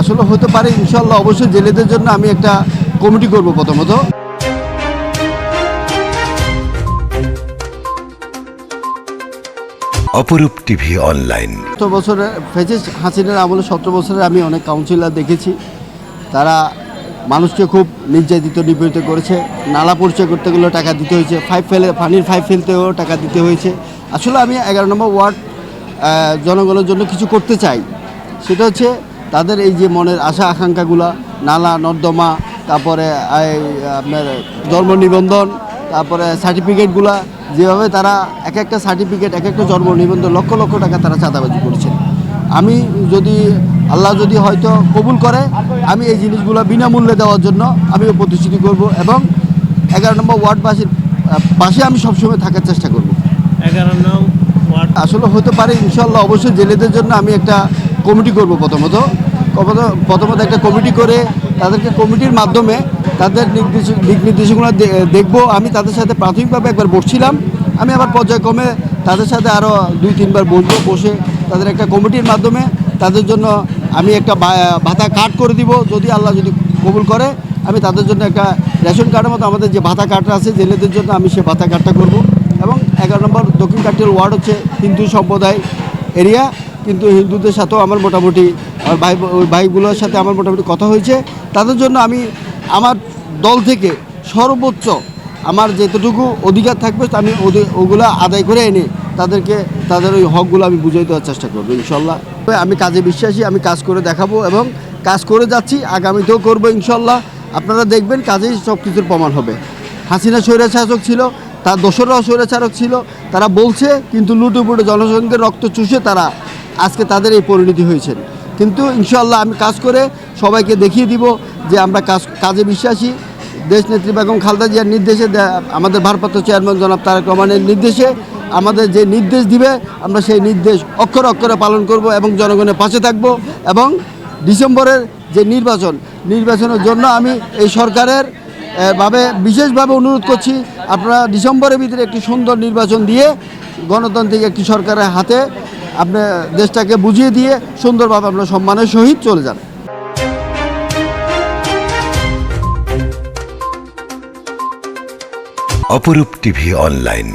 আসলে হতে পারে ইনশাল্লাহ অবশ্যই জেলেদের জন্য আমি একটা কমিটি করব প্রথমত। অপরূপ টিভি অনলাইন। সতেরো বছরে ফেজেস হাসিনার আমলে সতেরো বছরে আমি অনেক কাউন্সিলর দেখেছি। তারা মানুষকে খুব নির্যাতিত নিপীড়িত করেছে। নালা পরিচয় করতে গেলেও টাকা দিতে হয়েছে। ফাইভ ফেলে পানির ফাইভ ফেলতেও টাকা দিতে হয়েছে। আসলে আমি এগারো নম্বর ওয়ার্ড জনগণের জন্য কিছু করতে চাই। সেটা হচ্ছে তাদের এই যে মনের আশা আকাঙ্ক্ষাগুলা, নালা, নর্দমা, তারপরে আপনার জন্ম নিবন্ধন, তারপরে সার্টিফিকেটগুলা, যেভাবে তারা এক একটা সার্টিফিকেট, এক একটা জন্ম নিবন্ধন লক্ষ লক্ষ টাকা তারা চাঁদাবাজি করেছে। আমি যদি, আল্লাহ যদি হয়তো কবুল করে, আমি এই জিনিসগুলো বিনামূল্যে দেওয়ার জন্য আমি প্রতিশ্রুতি করব এবং এগারো নম্বর ওয়ার্ডবাসীর পাশে আমি সবসময় থাকার চেষ্টা করব। এগারো নং ওয়ার্ড আসলে হতে পারে ইনশাল্লাহ অবশ্যই জেলেদের জন্য আমি একটা কমিটি করব প্রথমত। প্রথমত- একটা কমিটি করে তাদেরকে কমিটির মাধ্যমে তাদের দিক নির্দেশগুলো দেখব। আমি তাদের সাথে প্রাথমিকভাবে একবার বসছিলাম। আমি আবার পর্যায়ক্রমে তাদের সাথে আরও দুই, তিনবার বসবো। বসে তাদের একটা কমিটির মাধ্যমে তাদের জন্য আমি একটা ভাতা কার্ড করে দিব। যদি আল্লাহ যদি কবুল করে আমি তাদের জন্য একটা রেশন কার্ডের মতো, আমাদের যে ভাতা কার্ডটা আছে, জেলেদের জন্য আমি সে ভাতা কার্ডটা করব। এবং এগারো নম্বর দক্ষিণ কাটিয়াল ওয়ার্ড হচ্ছে হিন্দু সম্প্রদায় এরিয়া কিন্তু হিন্দুদের সাথেও আমার মোটামুটি ভাই, ওই ভাইগুলোর সাথে আমার মোটামুটি কথা হয়েছে। তাদের জন্য আমি, আমার দল থেকে সর্বোচ্চ আমার যেতটুকু অধিকার থাকবে আমি ওগুলো আদায় করে এনে তাদেরকে, তাদের ওই হকগুলো আমি বুঝিয়ে দেওয়ার চেষ্টা করব, ইনশাল্লাহ। আমি কাজে বিশ্বাসী, আমি কাজ করে দেখাবো এবং কাজ করে যাচ্ছি, আগামীতেও করব, ইনশাল্লাহ। আপনারা দেখবেন কাজেই সব কিছুর প্রমাণ হবে। হাসিনা স্বৈরাচারক ছিল, তার দোসররাও স্বৈরাচারক ছিল, তারা বলছে, কিন্তু লুটুপুটে জনসংখ্যার রক্ত চুষে তারা আজকে তাদের এই পরিণতি হয়েছে কিন্তু ইনশাল্লাহ আমি কাজ করে সবাইকে দেখিয়ে দিব যে আমরা কাজ, কাজে বিশ্বাসী। দেশ নেত্রী বেগম খালদা জিয়ার নির্দেশে আমাদের ভারপ্রাপ্ত চেয়ারম্যান জনাব তারেক রহমানের নির্দেশে আমাদের যে নির্দেশ দিবে, আমরা সেই নির্দেশ অক্ষরে অক্ষরে পালন করব এবং জনগণের পাশে থাকব এবং ডিসেম্বরের যে নির্বাচন নির্বাচনের জন্য আমি এই সরকারের ভাবে বিশেষভাবে অনুরোধ করছি, আপনারা ডিসেম্বরের ভিতরে একটি সুন্দর নির্বাচন দিয়ে গণতান্ত্রিক একটি সরকারের হাতে আপনি দেশটাকে বুঝিয়ে দিয়ে সুন্দরভাবে আপনার সম্মানের সহিত চলে যান। অপরূপ টিভি অনলাইন।